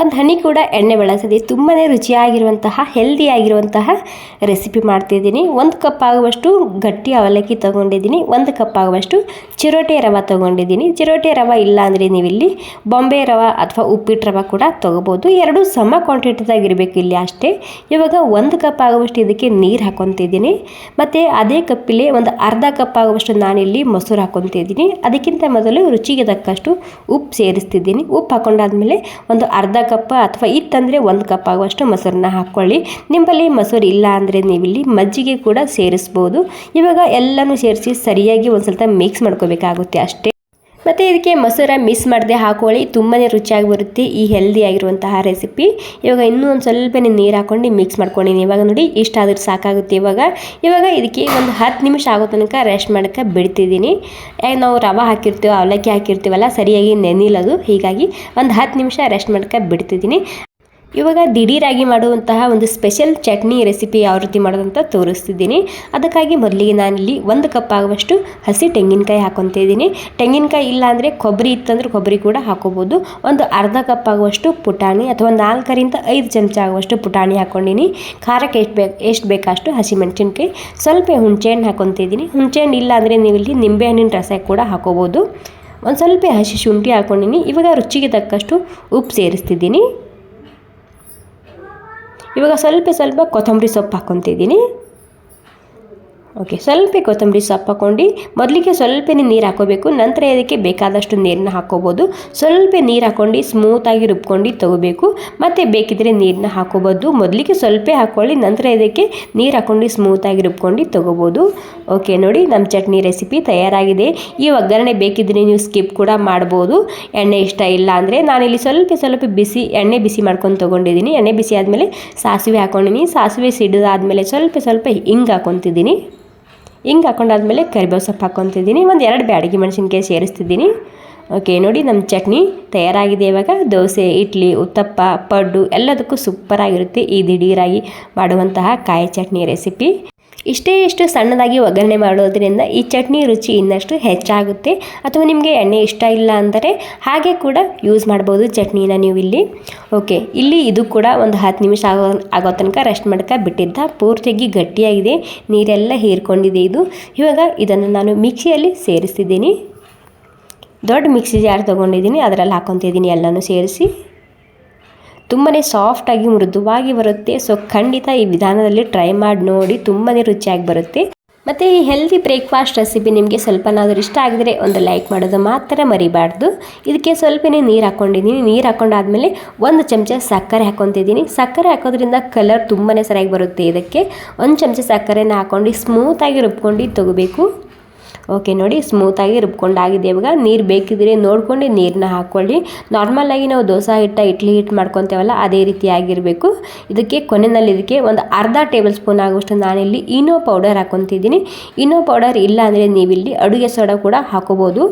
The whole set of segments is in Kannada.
ಒಂದು ಹನಿ ಕೂಡ ಎಣ್ಣೆ ಬಳಸದೆ ತುಂಬಾ ರುಚಿಯಾಗಿರುವಂತಹ ಹೆಲ್ದಿಯಾಗಿರುವಂತಹ ರೆಸಿಪಿ ಮಾಡ್ತಿದ್ದೀನಿ. ಒಂದು ಕಪ್ ಆಗುವಷ್ಟು ಗಟ್ಟಿ ಅವಲಕ್ಕಿ ತೊಗೊಂಡಿದ್ದೀನಿ. ಒಂದು ಕಪ್ ಆಗುವಷ್ಟು ಚಿರೋಟೆ ರವೆ ತೊಗೊಂಡಿದ್ದೀನಿ. ಚಿರೋಟೆ ರವೆ ಇಲ್ಲ ಅಂದರೆ ನೀವಿಲ್ಲಿ ಬಾಂಬೆ ರವೆ ಅಥವಾ ಉಪ್ಪಿಟ್ಟು ರವೆ ಕೂಡ ತೊಗೋಬೋದು. ಎರಡು ಸಮ ಕ್ವಾಂಟಿಟಿದಾಗಿರಬೇಕು ಇಲ್ಲಿ ಅಷ್ಟೇ. ಇವಾಗ ಒಂದು ಕಪ್ ಆಗುವಷ್ಟು ಇದಕ್ಕೆ ನೀರು ಹಾಕೊತಿದ್ದೀನಿ. ಮತ್ತು ಅದೇ ಕಪ್ಪಿಲಿ ಒಂದು ಅರ್ಧ ಕಪ್ ಆಗುವಷ್ಟು ನಾನಿಲ್ಲಿ ಮೊಸರು ಹಾಕೊತಿದ್ದೀನಿ. ಅದಕ್ಕಿಂತ ಮೊದಲು ರುಚಿಗೆ ತಕ್ಕಷ್ಟು ಉಪ್ಪು ಸೇರಿಸ್ತಿದ್ದೀನಿ. ಉಪ್ಪು ಹಾಕೊಂಡಾದ್ಮೇಲೆ ಒಂದು ಅರ್ಧ ಕಪ್ ಅಥವಾ ಇತ್ತಂದರೆ ಒಂದು ಕಪ್ ಆಗುವಷ್ಟು ಮೊಸರನ್ನ ಹಾಕ್ಕೊಳ್ಳಿ. ನಿಂಬಲ್ಲಿ ಮೊಸರು ಇಲ್ಲ ಅಂದರೆ ನೀವಿಲ್ಲಿ ಮಜ್ಜಿಗೆ ಕೂಡ ಸೇರಿಸ್ಬೋದು. ಇವಾಗ ಎಲ್ಲನೂ ಸೇರಿಸಿ ಸರಿಯಾಗಿ ಒಂದು ಸ್ವಲ್ಪ ಮಿಕ್ಸ್ ಮಾಡ್ಕೋಬೇಕಾಗುತ್ತೆ. ಅಷ್ಟೇ ಮತ್ತು ಇದಕ್ಕೆ ಮೊಸರ ಮಿಸ್ ಮಾಡದೆ ಹಾಕೊಳ್ಳಿ ತುಂಬಾ ರುಚಿಯಾಗಿ ಬರುತ್ತೆ ಈ ಹೆಲ್ದಿ ಆಗಿರುವಂತಹ ರೆಸಿಪಿ ಇವಾಗ ಇನ್ನೂ ಒಂದು ಸ್ವಲ್ಪ ನೀರು ಹಾಕೊಂಡು ಮಿಕ್ಸ್ ಮಾಡ್ಕೊಂಡಿನಿ. ಇವಾಗ ನೋಡಿ, ಇಷ್ಟ ಆದ್ರೆ ಸಾಕಾಗುತ್ತೆ ಇವಾಗ. ಇವಾಗ ಇದಕ್ಕೆ ಒಂದು ಹತ್ತು ನಿಮಿಷ ಆಗೋ ತನಕ ರೆಸ್ಟ್ ಮಾಡೋಕ್ಕೆ ಬಿಡ್ತಿದ್ದೀನಿ. ನಾವು ರವೆ ಹಾಕಿರ್ತೀವಿ, ಅವಲಕ್ಕಿ ಹಾಕಿರ್ತೀವಲ್ಲ, ಸರಿಯಾಗಿ ನೆನಿಲ್ಲದು ಹೀಗಾಗಿ ಒಂದು ಹತ್ತು ನಿಮಿಷ ರೆಸ್ಟ್ ಮಾಡೋಕ್ಕೆ ಬಿಡ್ತಿದ್ದೀನಿ. ಇವಾಗ ದಿಢೀರಾಗಿ ಮಾಡುವಂತಹ ಒಂದು ಸ್ಪೆಷಲ್ ಚಟ್ನಿ ರೆಸಿಪಿ ಯಾವ ರೀತಿ ಮಾಡೋದಂತ ತೋರಿಸ್ತಿದ್ದೀನಿ. ಅದಕ್ಕಾಗಿ ಮೊದಲಿಗೆ ನಾನಿಲ್ಲಿ ಒಂದು ಕಪ್ ಆಗುವಷ್ಟು ಹಸಿ ತೆಂಗಿನಕಾಯಿ ಹಾಕೊತ ಇದ್ದೀನಿ. ತೆಂಗಿನಕಾಯಿ ಇಲ್ಲ ಅಂದರೆ ಕೊಬ್ಬರಿ ಇತ್ತಂದ್ರೆ ಕೊಬ್ಬರಿ ಕೂಡ ಹಾಕೋಬೋದು. ಒಂದು ಅರ್ಧ ಕಪ್ ಆಗುವಷ್ಟು ಪುಟಾಣಿ ಅಥವಾ ನಾಲ್ಕರಿಂದ ಐದು ಚಮಚ ಆಗುವಷ್ಟು ಪುಟಾಣಿ ಹಾಕೊಂಡಿನಿ. ಖಾರಕ್ಕೆ ಎಷ್ಟು ಬೇಕು, ಎಷ್ಟು ಬೇಕಷ್ಟು ಹಸಿಮೆಣಸಿನ್ಕಾಯಿ ಸ್ವಲ್ಪ ಹುಣಸೆಹಣ್ಣು ಹಾಕೊತಿದ್ದೀನಿ ಹುಣಸೆಹಣ್ಣು ಇಲ್ಲ ಅಂದರೆ ನೀವಿಲ್ಲಿ ನಿಂಬೆಹಣ್ಣಿನ ರಸ ಕೂಡ ಹಾಕೋಬೋದು. ಒಂದು ಸ್ವಲ್ಪ ಹಸಿ ಶುಂಠಿ ಹಾಕೊಂಡಿನಿ. ಇವಾಗ ರುಚಿಗೆ ತಕ್ಕಷ್ಟು ಉಪ್ಪು ಸೇರಿಸ್ತಿದ್ದೀನಿ. ಇವಾಗ ಸ್ವಲ್ಪ ಸ್ವಲ್ಪ ಕೊತ್ತಂಬರಿ ಸೊಪ್ಪು ಹಾಕ್ಕೊತಿದ್ದೀನಿ. ಓಕೆ, ಸ್ವಲ್ಪ ಕೊತ್ತಂಬರಿ ಸೊಪ್ಪು ಹಾಕ್ಕೊಂಡು ಮೊದಲಿಗೆ ಸ್ವಲ್ಪ ನೀರು ಹಾಕೋಬೇಕು ನಂತರ ಇದಕ್ಕೆ ಬೇಕಾದಷ್ಟು ನೀರನ್ನ ಹಾಕೋಬೋದು ಸ್ವಲ್ಪ ನೀರು ಹಾಕ್ಕೊಂಡು ಸ್ಮೂತಾಗಿ ರುಬ್ಕೊಂಡು ತಗೋಬೇಕು. ಮತ್ತು ಬೇಕಿದ್ರೆ ನೀರನ್ನ ಹಾಕೋಬೋದು ಮೊದಲಿಗೆ ಸ್ವಲ್ಪ ಹಾಕ್ಕೊಳ್ಳಿ, ನಂತರ ಇದಕ್ಕೆ ನೀರು ಹಾಕ್ಕೊಂಡು ಸ್ಮೂತಾಗಿ ರುಬ್ಕೊಂಡು ತಗೋಬೋದು. ಓಕೆ, ನೋಡಿ ನಮ್ಮ ಚಟ್ನಿ ರೆಸಿಪಿ ತಯಾರಾಗಿದೆ. ಈ ಒಗ್ಗರಣೆ ಬೇಕಿದ್ರೆ ನೀವು ಸ್ಕಿಪ್ ಕೂಡ ಮಾಡ್ಬೋದು. ಎಣ್ಣೆ ಇಷ್ಟ ಇಲ್ಲ ಅಂದರೆ ನಾನಿಲ್ಲಿ ಸ್ವಲ್ಪ ಸ್ವಲ್ಪ ಬಿಸಿ, ಎಣ್ಣೆ ಬಿಸಿ ಮಾಡ್ಕೊಂಡು ತೊಗೊಂಡಿದ್ದೀನಿ. ಎಣ್ಣೆ ಬಿಸಿ ಆದಮೇಲೆ ಸಾಸಿವೆ ಹಾಕ್ಕೊಂಡಿನಿ ಸಾಸಿವೆ ಸಿಡಿದಾದ್ಮೇಲೆ ಸ್ವಲ್ಪ ಸ್ವಲ್ಪ ಹಿಂಗೆ ಹಾಕ್ಕೊತಿದ್ದೀನಿ. ಹಿಂಗೆ ಹಾಕೊಂಡಾದ್ಮೇಲೆ ಕರಿಬೇವು ಸೊಪ್ಪು ಹಾಕ್ಕೊತಿದ್ದೀನಿ ಒಂದು ಎರಡು ಬ್ಯಾಡಗಿ ಮೆಣಸಿನ್ಕಾಯಿ ಸೇರಿಸ್ತಿದ್ದೀನಿ. ಓಕೆ ನೋಡಿ ನಮ್ಮ ಚಟ್ನಿ ತಯಾರಾಗಿದೆ ಇವಾಗ. ದೋಸೆ, ಇಡ್ಲಿ, ಉತ್ತಪ್ಪ, ಪಡ್ಡು ಎಲ್ಲದಕ್ಕೂ ಸೂಪರಾಗಿರುತ್ತೆ ಈ ದಿಢೀರಾಗಿ ಮಾಡುವಂತಹ ಕಾಯಿ ಚಟ್ನಿ ರೆಸಿಪಿ ಇಷ್ಟೇ ಇಷ್ಟು ಸಣ್ಣದಾಗಿ ಒಗ್ಗರಣೆ ಮಾಡೋದ್ರಿಂದ ಈ ಚಟ್ನಿ ರುಚಿ ಇನ್ನಷ್ಟು ಹೆಚ್ಚಾಗುತ್ತೆ ಅಥವಾ ನಿಮಗೆ ಎಣ್ಣೆ ಇಷ್ಟ ಇಲ್ಲ ಅಂದರೆ ಹಾಗೆ ಕೂಡ ಯೂಸ್ ಮಾಡ್ಬೋದು ಚಟ್ನಿನ ನೀವು ಇಲ್ಲಿ ಓಕೆ ಇಲ್ಲಿ ಇದು ಕೂಡ ಒಂದು ಹತ್ತು ನಿಮಿಷ ಆಗೋ ಆಗೋ ತನಕ ರೆಸ್ಟ್ ಮಾಡ್ಕ ಬಿಟ್ಟಿದ್ದ. ಪೂರ್ತಿಯಾಗಿ ಗಟ್ಟಿಯಾಗಿದೆ. ನೀರೆಲ್ಲ ಹೀರ್ಕೊಂಡಿದೆ ಇದು. ಇವಾಗ ಇದನ್ನು ನಾನು ಮಿಕ್ಸಿಯಲ್ಲಿ ಸೇರಿಸ್ತಿದ್ದೀನಿ. ದೊಡ್ಡ ಮಿಕ್ಸಿ ಜಾರ್ ತೊಗೊಂಡಿದ್ದೀನಿ. ಅದರಲ್ಲಿ ಹಾಕೊತಿದ್ದೀನಿ ಎಲ್ಲನೂ ಸೇರಿಸಿ. ತುಂಬಾ ಸಾಫ್ಟಾಗಿ ಮೃದುವಾಗಿ ಬರುತ್ತೆ. ಸೊ ಖಂಡಿತ ಈ ವಿಧಾನದಲ್ಲಿ ಟ್ರೈ ಮಾಡಿ ನೋಡಿ ತುಂಬಾ ರುಚಿಯಾಗಿ ಬರುತ್ತೆ. ಮತ್ತು ಈ ಹೆಲ್ದಿ ಬ್ರೇಕ್ಫಾಸ್ಟ್ ರೆಸಿಪಿ ನಿಮಗೆ ಸ್ವಲ್ಪನಾದರೂ ಇಷ್ಟ ಆಗಿದರೆ ಒಂದು ಲೈಕ್ ಮಾಡೋದು ಮಾತ್ರ ಮರಿಬಾರ್ದು. ಇದಕ್ಕೆ ಸ್ವಲ್ಪನೇ ನೀರು ಹಾಕ್ಕೊಂಡಿದ್ದೀನಿ ನೀರು ಹಾಕ್ಕೊಂಡಾದ್ಮೇಲೆ ಒಂದು ಚಮಚ ಸಕ್ಕರೆ ಹಾಕ್ಕೊತಿದ್ದೀನಿ ಸಕ್ಕರೆ ಹಾಕೋದ್ರಿಂದ ಕಲರ್ ತುಂಬಾ ಸರಿಯಾಗಿ ಬರುತ್ತೆ ಇದಕ್ಕೆ. ಒಂದು ಚಮಚ ಸಕ್ಕರೆನ ಹಾಕ್ಕೊಂಡು ಸ್ಮೂತಾಗಿ ರುಬ್ಕೊಂಡು ತೊಗೋಬೇಕು. ಓಕೆ ನೋಡಿ ಸ್ಮೂತಾಗಿ ರುಬ್ಕೊಂಡಾಗಿದೆ ಇವಾಗ? ನೀರು ಬೇಕಿದ್ರೆ ನೋಡ್ಕೊಂಡು ನೀರನ್ನ ಹಾಕ್ಕೊಳ್ಳಿ ನಾರ್ಮಲಾಗಿ ನಾವು ದೋಸೆ ಹಿಟ್ಟ, ಇಡ್ಲಿ ಹಿಟ್ಟು ಮಾಡ್ಕೊತೇವಲ್ಲ, ಅದೇ ರೀತಿ ಆಗಿರಬೇಕು. ಇದಕ್ಕೆ ಕೊನೆಯಲ್ಲಿ ಇದಕ್ಕೆ ಒಂದು ಅರ್ಧ ಟೇಬಲ್ ಸ್ಪೂನ್ ಆಗುವಷ್ಟು ನಾನಿಲ್ಲಿ ಇನೋ ಪೌಡರ್ ಹಾಕ್ಕೊತಿದ್ದೀನಿ ಇನೋ ಪೌಡರ್ ಇಲ್ಲ ಅಂದರೆ ನೀವಿಲ್ಲಿ ಅಡುಗೆ ಸೋಡಾ ಕೂಡ ಹಾಕೋಬೋದು.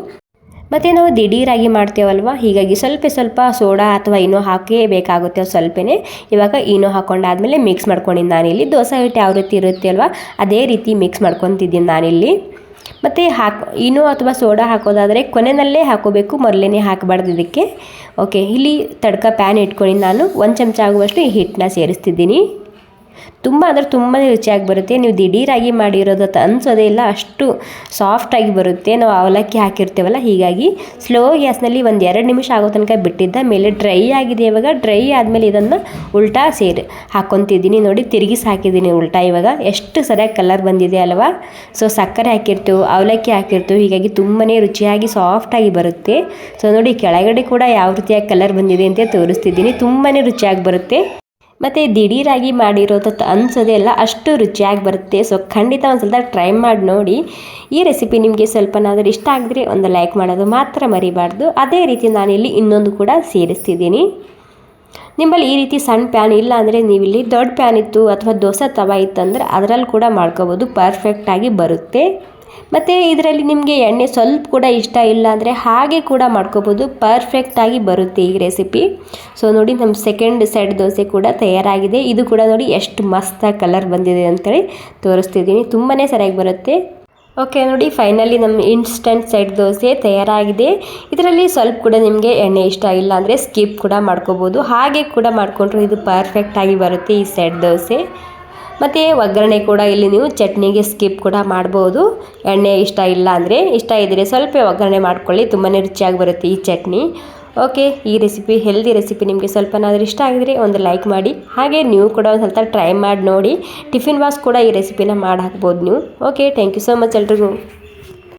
ಮತ್ತು ನಾವು ದಿಢೀರಾಗಿ ಮಾಡ್ತೇವಲ್ವ? ಹೀಗಾಗಿ ಸ್ವಲ್ಪ ಸ್ವಲ್ಪ ಸೋಡಾ ಅಥವಾ ಇನೋ ಹಾಕೇ ಬೇಕಾಗುತ್ತೆ ಸ್ವಲ್ಪನೇ. ಇವಾಗ ಇನೋ ಹಾಕೊಂಡಾದ್ಮೇಲೆ ಮಿಕ್ಸ್ ಮಾಡ್ಕೊಂಡಿದ್ದು ನಾನಿಲ್ಲಿ. ದೋಸೆ ಹಿಟ್ಟು ಯಾವ ರೀತಿ ಇರುತ್ತೆ ಅಲ್ವಾ ಅದೇ ರೀತಿ ಮಿಕ್ಸ್ ಮಾಡ್ಕೊತಿದ್ದೀನಿ ನಾನಿಲ್ಲಿ. ಮತ್ತು ಹಾಕಿ ಇನೋ ಅಥವಾ ಸೋಡಾ ಹಾಕೋದಾದರೆ ಕೊನೆಯಲ್ಲೇ ಹಾಕೋಬೇಕು ಮೊದಲೇ ಹಾಕಬಾರ್ದು ಇದಕ್ಕೆ. ಓಕೆ ಇಲ್ಲಿ ತಡ್ಕ ಪ್ಯಾನ್ ಇಟ್ಕೊಂಡು ನಾನು ಒಂದು ಚಮಚ ಆಗುವಷ್ಟು ಈ ಹಿಟ್ಟನ್ನ ಸೇರಿಸ್ತಿದ್ದೀನಿ. ತುಂಬ ಅಂದರೆ ತುಂಬಾ ರುಚಿಯಾಗಿ ಬರುತ್ತೆ. ನೀವು ದಿಢೀರಾಗಿ ಮಾಡಿರೋದು ಅನ್ಸೋದೇ ಇಲ್ಲ. ಅಷ್ಟು ಸಾಫ್ಟಾಗಿ ಬರುತ್ತೆ. ನಾವು ಅವಲಕ್ಕಿ ಹಾಕಿರ್ತೀವಲ್ಲ, ಹೀಗಾಗಿ ಸ್ಲೋ ಗ್ಯಾಸ್ನಲ್ಲಿ ಒಂದು ಎರಡು ನಿಮಿಷ ಆಗೋ ತನಕ ಬಿಟ್ಟಿದ್ದ ಮೇಲೆ ಡ್ರೈ ಆಗಿದೆ ಇವಾಗ. ಡ್ರೈ ಆದಮೇಲೆ ಇದನ್ನು ಉಲ್ಟಾ ಸೇರಿ ಹಾಕ್ಕೊತಿದ್ದೀನಿ ನೋಡಿ ತಿರುಗಿಸಿ ಹಾಕಿದ್ದೀನಿ ಉಲ್ಟಾ ಇವಾಗ. ಎಷ್ಟು ಸರಿಯಾಗಿ ಕಲರ್ ಬಂದಿದೆ ಅಲ್ವಾ? ಸೊ ಸಕ್ಕರೆ ಹಾಕಿರ್ತೀವಿ, ಅವಲಕ್ಕಿ ಹಾಕಿರ್ತೀವಿ, ಹೀಗಾಗಿ ತುಂಬಾ ರುಚಿಯಾಗಿ ಸಾಫ್ಟಾಗಿ ಬರುತ್ತೆ. ಸೊ ನೋಡಿ, ಕೆಳಗಡೆ ಕೂಡ ಯಾವ ರೀತಿಯಾಗಿ ಕಲರ್ ಬಂದಿದೆ ಅಂತ ತೋರಿಸ್ತಿದ್ದೀನಿ. ತುಂಬಾ ರುಚಿಯಾಗಿ ಬರುತ್ತೆ. ಮತ್ತು ದಿಢೀರಾಗಿ ಮಾಡಿರೋದು ಅನ್ಸೋದೇ ಎಲ್ಲ ಅಷ್ಟು ರುಚಿಯಾಗಿ ಬರುತ್ತೆ. ಸೊ ಖಂಡಿತ ಒಂದು ಸಲ ಟ್ರೈ ಮಾಡಿ ನೋಡಿ. ಈ ರೆಸಿಪಿ ನಿಮಗೆ ಸ್ವಲ್ಪನಾದರೂ ಇಷ್ಟ ಆಗಿದ್ರೆ ಒಂದು ಲೈಕ್ ಮಾಡೋದು ಮಾತ್ರ ಮರಿಬಾರ್ದು. ಅದೇ ರೀತಿ ನಾನಿಲ್ಲಿ ಇನ್ನೊಂದು ಕೂಡ ಸೇರಿಸ್ತಿದ್ದೀನಿ. ನಿಮ್ಮಲ್ಲಿ ಈ ರೀತಿ ಸಣ್ಣ ಪ್ಯಾನ್ ಇಲ್ಲ ಅಂದರೆ ನೀವಿಲ್ಲಿ ದೊಡ್ಡ ಪ್ಯಾನ್ ಇತ್ತು ಅಥವಾ ದೋಸೆ ತವ ಇತ್ತಂದರೆ ಅದರಲ್ಲಿ ಕೂಡ ಮಾಡ್ಕೋಬೋದು. ಪರ್ಫೆಕ್ಟಾಗಿ ಬರುತ್ತೆ. ಮತ್ತು ಇದರಲ್ಲಿ ನಿಮಗೆ ಎಣ್ಣೆ ಸ್ವಲ್ಪ ಕೂಡ ಇಷ್ಟ ಇಲ್ಲ ಅಂದರೆ ಹಾಗೆ ಕೂಡ ಮಾಡ್ಕೋಬೋದು. ಪರ್ಫೆಕ್ಟಾಗಿ ಬರುತ್ತೆ ಈ ರೆಸಿಪಿ ಸೊ ನೋಡಿ ನಮ್ಮ ಸೆಕೆಂಡ್ ಸೈಡ್ ದೋಸೆ ಕೂಡ ತಯಾರಾಗಿದೆ. ಇದು ಕೂಡ ನೋಡಿ ಎಷ್ಟು ಮಸ್ತಾಗಿ ಕಲರ್ ಬಂದಿದೆ ಅಂತೇಳಿ ತೋರಿಸ್ತಿದ್ದೀನಿ. ತುಂಬಾ ಸರಿಯಾಗಿ ಬರುತ್ತೆ. ಓಕೆ ನೋಡಿ ಫೈನಲಿ ನಮ್ಮ ಇನ್ಸ್ಟಂಟ್ ಸೆಟ್ ದೋಸೆ ತಯಾರಾಗಿದೆ. ಇದರಲ್ಲಿ ಸ್ವಲ್ಪ ಕೂಡ ನಿಮಗೆ ಎಣ್ಣೆ ಇಷ್ಟ ಇಲ್ಲ ಅಂದರೆ ಸ್ಕಿಪ್ ಕೂಡ ಮಾಡ್ಕೋಬೋದು. ಹಾಗೆ ಕೂಡ ಮಾಡಿಕೊಂಡ್ರು ಇದು ಪರ್ಫೆಕ್ಟಾಗಿ ಬರುತ್ತೆ ಈ ಸೆಟ್ ದೋಸೆ. ಮತ್ತು ಒಗ್ಗರಣೆ ಕೂಡ ಇಲ್ಲಿ ನೀವು ಚಟ್ನಿಗೆ ಸ್ಕಿಪ್ ಕೂಡ ಮಾಡ್ಬೋದು. ಎಣ್ಣೆ ಇಷ್ಟ ಇಲ್ಲ ಅಂದರೆ ಇಷ್ಟ ಇದ್ದರೆ ಸ್ವಲ್ಪ ಒಗ್ಗರಣೆ ಮಾಡ್ಕೊಳ್ಳಿ ತುಂಬಾ ರುಚಿಯಾಗಿ ಬರುತ್ತೆ ಈ ಚಟ್ನಿ. ಓಕೆ ಈ ರೆಸಿಪಿ ಹೆಲ್ದಿ ರೆಸಿಪಿ ನಿಮಗೆ ಸ್ವಲ್ಪನಾದರೂ ಇಷ್ಟ ಆಗಿದ್ರೆ ಒಂದು ಲೈಕ್ ಮಾಡಿ. ಹಾಗೆ ನೀವು ಕೂಡ ಒಂದು ಸ್ವಲ್ಪ ಟ್ರೈ ಮಾಡಿ ನೋಡಿ. ಟಿಫಿನ್ ವಾಸ್ ಕೂಡ ಈ ರೆಸಿಪಿನ ಮಾಡಿ ಹಾಕ್ಬೋದು ನೀವು. Okay thank you so much ಎಲ್ರಿಗೂ.